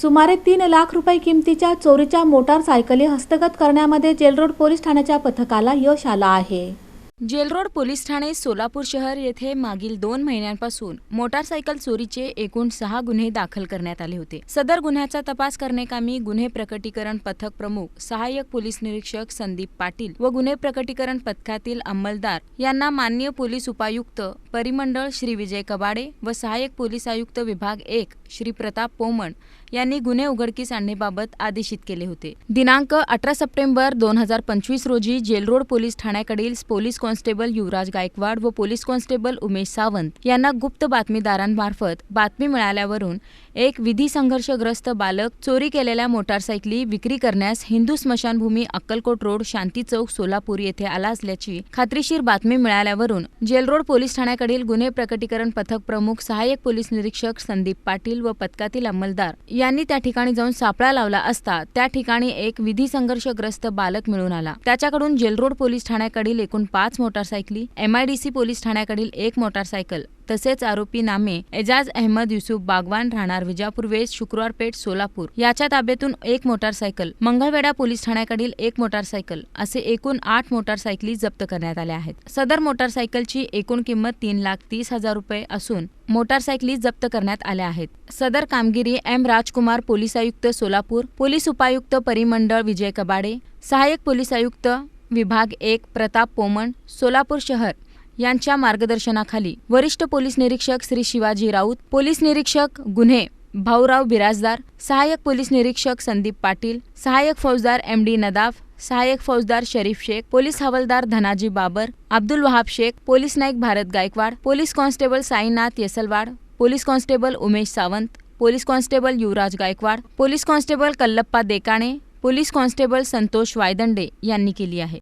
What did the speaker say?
सुमारे तीन लाख रुपये किमतीच्या चोरीच्या मोटारसायकली हस्तगत करण्यामध्ये जेलरोड पोलीस ठाण्याच्या पथकाला यश आलं आहे. जेलरोड पोलीस ठाणे सोलापूर शहर येथे मागील दोन महिन्यांपासून मोटारसायकल चोरीचे एकूण सहा गुन्हे दाखल करण्यात आले होते. सदर गुन्ह्याचा तपास करण्याकामी गुन्हे प्रकटीकरण पथक प्रमुख सहाय्यक पोलीस निरीक्षक संदीप पाटील व गुन्हे प्रकटीकरण पथकातील अंमलदार यांना मान्य पोलीस उपायुक्त परिमंडळ श्री विजय कबाडे व सहाय्यक पोलीस आयुक्त विभाग एक श्री प्रताप पोमण यांनी गुन्हे उघडकीस आणण्याबाबत आदेशित केले होते. दिनांक अठरा सप्टेंबर दोन हजार पंचवीस रोजी जेलरोड पोलीस ठाण्याकडील पोलीस कॉन्स्टेबल युवराज गायकवाड व पोलीस कॉन्स्टेबल उमेश सावंत यांना गुप्त बातमीदारांमार्फत बातमी मिळाल्यावरून एक विधी संघर्षग्रस्त बालक चोरी केलेल्या मोटारसायकली विक्री करण्यास हिंदू स्मशानभूमी अक्कलकोट रोड शांती चौक सोलापूर येथे आला असल्याची खात्रीशीर बातमी मिळाल्यावरून जेलरोड पोलीस ठाण्याकडील गुन्हे प्रकटीकरण पथक प्रमुख सहाय्यक पोलीस निरीक्षक संदीप पाटील व पथकातील अंमलदार यांनी त्या ठिकाणी जाऊन सापळा लावला असता त्या ठिकाणी एक विधी संघर्षग्रस्त बालक मिळून आला. त्याच्याकडून जेलरोड पोलीस ठाण्याकडील एकूण पाच पाच मोटारसायकली एमआयडीसी पोलीस ठाण्याकडील एक मोटारसायकल. तसेच आरोपी नामे एजाज अहमद युसुफ बागवान राहणार विजापूर वेस्ट शुक्रवार पेठ सोलापूर. याच्या ताब्यातून एक मोटारसायकल. मंगळवेढा पोलीस ठाण्याकडील एक मोटारसायकल. असे एकूण आठ मोटारसायकली जप्त करण्यात आल्या आहेत. सदर मोटारसायकलची एकूण किंमत तीन लाख तीस हजार रुपये असून मोटारसायकली जप्त करण्यात आल्या आहेत. सदर कामगिरी एम राजकुमार पोलीस आयुक्त सोलापूर पोलीस उपायुक्त परिमंडळ विजय कबाडे सहाय्यक पोलीस आयुक्त विभाग एक प्रताप पोमण सोलापूर शहर यांच्या मार्गदर्शनाखाली वरिष्ठ पोलीस निरीक्षक श्री शिवाजी राऊत पोलीस निरीक्षक गुन्हे भाऊराव बिराजदार सहाय्यक पोलीस निरीक्षक संदीप पाटील सहाय्यक फौजदार एम डी नदाफ सहाय्यक फौजदार शरीफ शेख पोलीस हवालदार Dhanaji Babar Abdul Wahab Shaikh police Naik Bharat Gaikwad police constable Sainath Yeslawad police constable Umesh Sawant police constable Yuvraj Gaikwad police constable Kallappa Dekane police constable Santosh Waydande यांनी केली आहे.